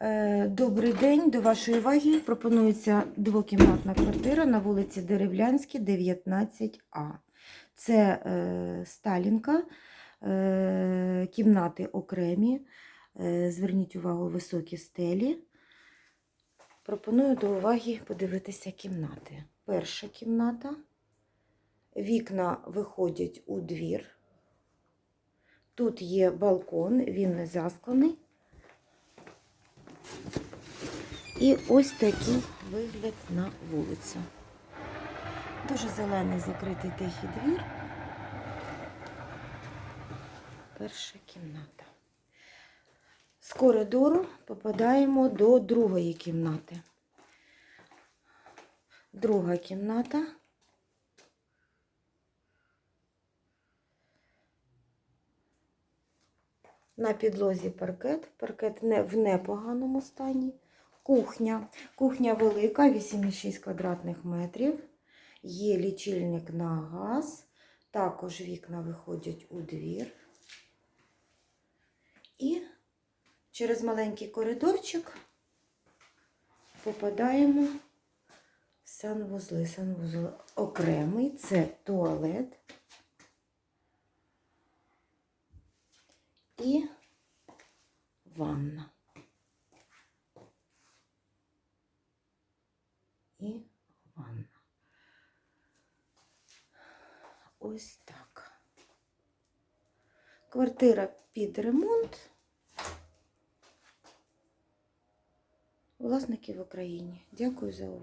Е, Добрий день. До вашої уваги пропонується двокімнатна квартира на вулиці Деревлянській, 19А. Це е, Сталінка, е, кімнати окремі. Е, зверніть увагу, високі стелі. Пропоную до уваги подивитися кімнати. Перша кімната. Вікна виходять у двір. Тут є балкон, він не засклений. І ось такий вигляд на вулицю. Дуже зелений закритий тихий двір. Перша кімната. З коридору попадаємо до другої кімнати. Друга кімната. На підлозі паркет. Паркет не в непоганому стані. Кухня. Кухня велика, 8,6 квадратних метрів. Є лічильник на газ. Також вікна виходять у двір. І через маленький коридорчик попадаємо в санвузли. Санвузол окремий, це туалет. І ванна. І ванна. Ось так. Квартира під ремонт. Власники в Україні. Дякую за увагу.